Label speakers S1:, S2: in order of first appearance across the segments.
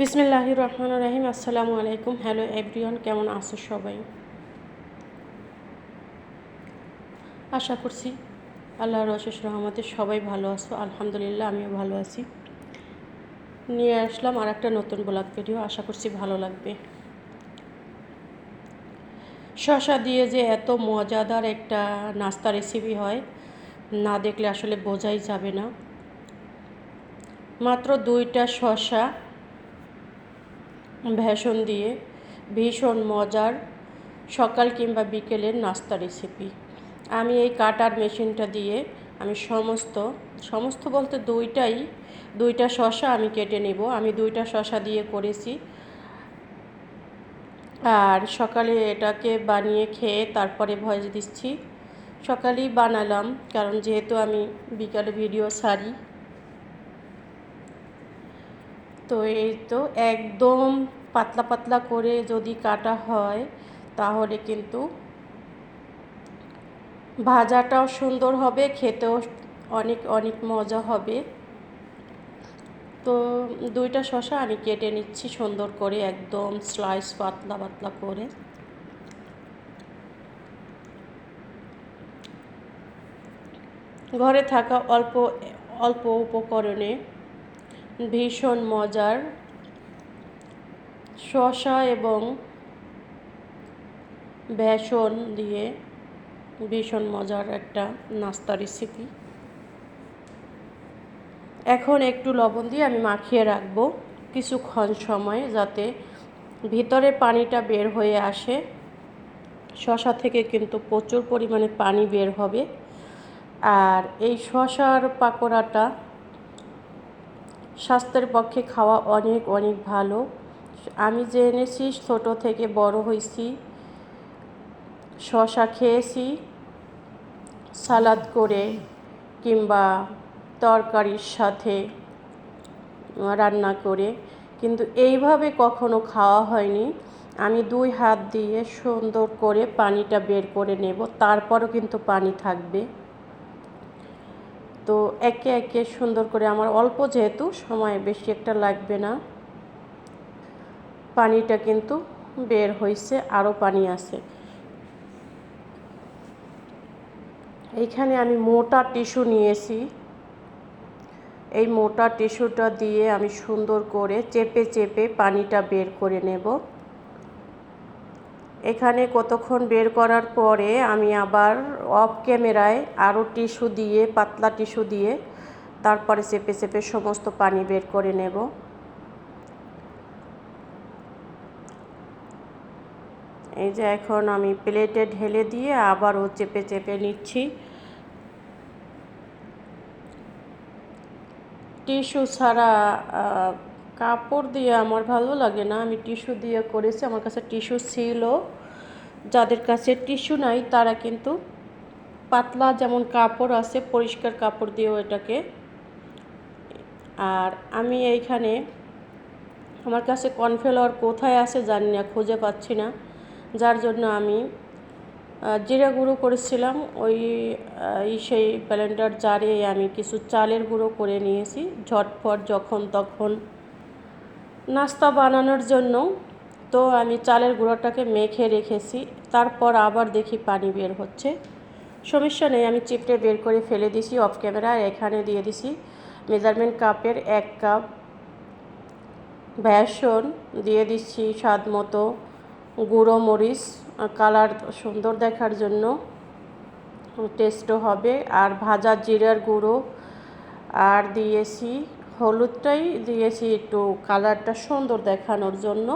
S1: বিসমিল্লাহ রহমান রাহিম, আসসালামু আলাইকুম। হ্যালো এভরিওয়ান, কেমন আছো সবাই? আশা করছি আল্লাহর অশেষ রহমতে সবাই ভালো আছো। আলহামদুলিল্লাহ, আমিও ভালো আছি। নিয়ে আসলাম আর একটা নতুন ব্লগ ভিডিও, আশা করছি ভালো লাগবে। শশা দিয়ে যে এত মজাদার একটা নাস্তা রেসিপি হয়, না দেখলে আসলে বোঝাই যাবে না। মাত্র দুইটা শশা ভেষণ দিয়ে ভীষণ মজার সকাল কিংবা বিকেলের নাস্তা রেসিপি আমি এই কাটার মেশিনটা দিয়ে আমি সমস্ত সমস্ত বলতে দুইটাই, দুইটা শশা আমি কেটে নেব। আমি দুইটা শশা দিয়ে করেছি। আর সকালে এটাকে বানিয়ে খেয়ে তারপরে ভয়েস দিচ্ছি। সকালেই বানালাম, কারণ যেহেতু আমি বিকালে ভিডিও সারি তো এই তো একদম পাতলা পাতলা করে যদি কাটা হয়, তাহলে কিন্তু ভাজাটাও সুন্দর হবে, খেতেও অনেক অনেক মজা হবে। তো দুইটা শশা আমি কেটে নিচ্ছি সুন্দর করে একদম স্লাইস পাতলা পাতলা করে। ঘরে থাকা অল্প অল্প উপকরণে ভীষণ মজার। শসা এবং বেসন দিয়ে ভীষণ মজার একটা নাস্তা রেসিপি এখন একটু লবণ দিয়ে আমি মাখিয়ে রাখব কিছুক্ষণ সময় যাতে ভিতরে পানিটা বের হয়ে আসে। শশা থেকে কিন্তু প্রচুর পরিমাণে পানি বের হবে। আর এই শশার পাকোড়াটা স্বাস্থ্যের পক্ষে খাওয়া অনেক অনেক ভালো। আমি জেনেছি ছোট থেকে বড় হয়েছি শশা খেয়েছি, সালাদ করে কিংবা তরকারির সাথে রান্না করে, কিন্তু এইভাবে কখনো খাওয়া হয়নি। আমি দুই হাত দিয়ে সুন্দর করে পানিটা বের করে নেব, তারপরও কিন্তু পানি থাকবে। তো একে একে সুন্দর করে আমার অল্প যেহেতু সময় বেশি একটা লাগবে না। পানিটা কিন্তু বের হয়েছে আরও পানি আছে। এইখানে আমি মোটা টিস্যু নিয়েছি। এই মোটা টিস্যুটা দিয়ে আমি সুন্দর করে চেপে চেপে পানিটা বের করে নেব। এখানে কতক্ষণ বের করার পরে আমি আবার অফ ক্যামেরায় আরও টিস্যু দিয়ে, পাতলা টিস্যু দিয়ে তারপরে চেপে চেপে সমস্ত পানি বের করে নেব। এই যে এখন আমি প্লেটে ঢেলে দিয়ে আবারও চেপে চেপে নিচ্ছি। টিস্যু ছাড়া কাপড় দিয়ে আমার ভালো লাগে না, আমি টিস্যু দিয়ে করেছি, আমার কাছে টিস্যু ছিল। যাদের কাছে টিস্যু নাই, তারা কিন্তু পাতলা যেমন কাপড় আছে, পরিষ্কার কাপড় দিয়েও এটাকে। আর আমি এইখানে আমার কাছে কর্নফ্লাওয়ার কোথায় আছে জানি না, খুঁজে পাচ্ছি না। যার জন্য আমি জিরা গুঁড়ো করেছিলাম, ওই সেই ব্লেন্ডার জারে আমি কিছু চালের গুঁড়ো করে নিয়েছি। ঝটফট যখন তখন নাস্তা বানানোর জন্য। তো আমি চালের গুঁড়োটাকে মেখে রেখেছি। তারপর আবার দেখি পানি বের হচ্ছে। সমস্যা নেই, আমি চিপটে বের করে ফেলে দিছি অফ ক্যামেরা এখানে দিয়ে দিছি মেজারমেন্ট কাপের এক কাপ বেসন, দিয়ে দিচ্ছি স্বাদ মতো গুঁড়ো মরিচ কালার সুন্দর দেখার জন্য টেস্টও হবে। আর ভাজা জিরার গুঁড়ো, আর দিয়েছি হলুদটাই দিয়েছি একটু কালারটা সুন্দর দেখানোর জন্য।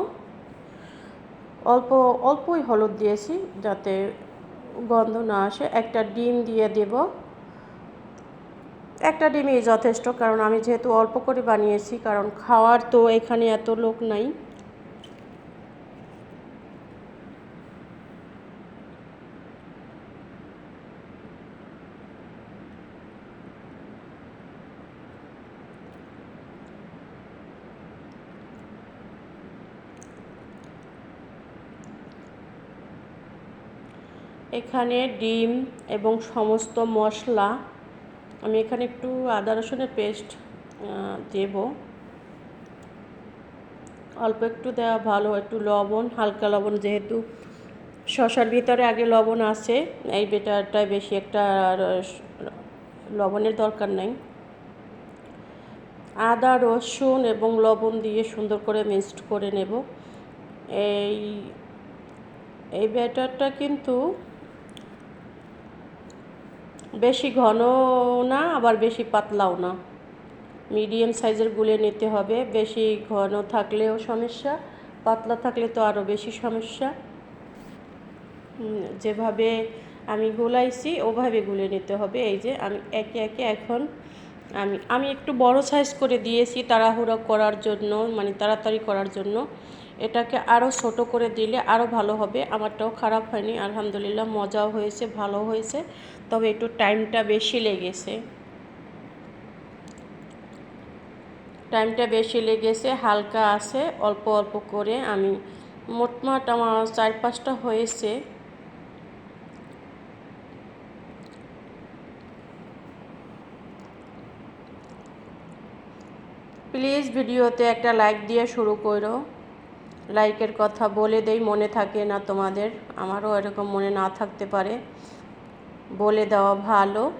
S1: অল্প, অল্পই হলুদ দিয়েছি যাতে গন্ধ না আসে। একটা ডিম দিয়ে দেব। একটা ডিমই যথেষ্ট কারণ আমি যেহেতু অল্প করে বানিয়েছি, কারণ খাওয়ার তো এখানে এত লোক নাই। এখানে ডিম এবং সমস্ত মশলা আমি এখানে একটু আদা রসুনের পেস্ট দেব। অল্প একটু দেওয়া ভালো, একটু লবণ, হালকা লবণ যেহেতু শশার ভিতরে আগে লবণ আছে, এই বেটারটায় বেশি একটা লবণের দরকার নেই। আদা, রসুন এবং লবণ দিয়ে সুন্দর করে মিক্সড করে নেব। এই এই ব্যাটারটা কিন্তু বেশি ঘন না, আবার বেশি পাতলাও না। মিডিয়াম সাইজের গুলে নিতে হবে। বেশি ঘন থাকলেও সমস্যা, পাতলা থাকলে তো আরও বেশি সমস্যা। যেভাবে আমি গুলাইছি, ওভাবে গুলে নিতে হবে। এই যে আমি একে একে এখন আমি আমি একটু বড় সাইজ করে দিয়েছি, তাড়াহুড়ো করার জন্য মানে তাড়াতাড়ি করার জন্য। এটাকে আরও ছোট করে দিলে আরও ভালো হবে। আমারটাও খারাপ হয়নি, আলহামদুলিল্লাহ মজাও হয়েছে, ভালো হয়েছে। তবে একটু টাইমটা বেশি লেগেছে। টাইমটা বেশি লেগেছে, হালকা আছে, অল্প অল্প করে আমি মোটমাট আমার চার পাঁচটা হয়েছে। প্লিজ ভিডিওতে একটা লাইক দিয়ে শুরু করো। লাইকের কথা বলে দেই, মনে থাকে না তোমাদের। আমারও এরকম মনে না থাকতে পারে। বলে দেওয়া ভালো।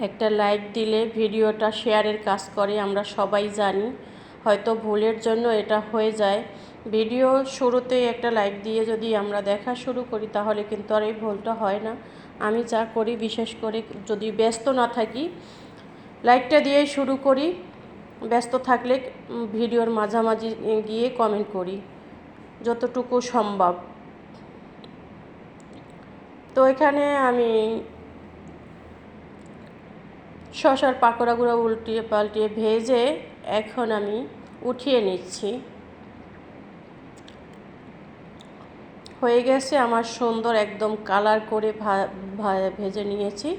S1: একটা লাইক দিলে ভিডিওটা শেয়ারের কাজ করে, আমরা সবাই জানি। হয়তো ভুলের জন্য এটা হয়ে যায়। ভিডিও শুরুতে একটা লাইক দিয়ে যদি আমরা দেখা শুরু করি, তাহলে কিন্তু আর এই ভুলটা হয় না। আমি যা করি, বিশেষ করে যদি ব্যস্ত না থাকি, লাইকটা দিয়ে শুরু করি। ব্যস্ত থাকলে ভিডিওর মাঝামাঝি গিয়ে কমেন্ট করি, যতটুকু সম্ভব। তো এখানে আমি শশার পাকোড়াগুলো উল্টিয়ে পাল্টিয়ে ভেজে এখন আমি উঠিয়ে নিচ্ছি। হয়ে গেছে আমার সুন্দর একদম কালার করে ভেজে নিয়েছি।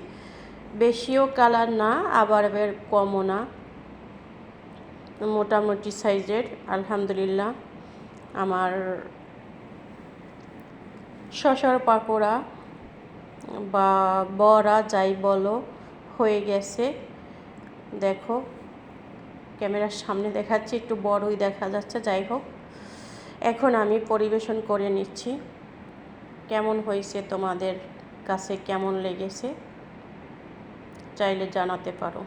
S1: বেশিও কালার না, আবার কমও না। মোটামুটি সাইজের, আলহামদুলিল্লাহ। আমার শশার পাকোড়া বা বড়া যাই বলো হয়ে গেছে। দেখো, ক্যামেরার সামনে দেখাচ্ছি, একটু বড়ই দেখা যাচ্ছে, যাই হোক। এখন আমি পরিবেশন করে নিচ্ছি। কেমন হয়েছে তোমাদের কাছে, কেমন লেগেছে? চাইলে জানাতে পারো।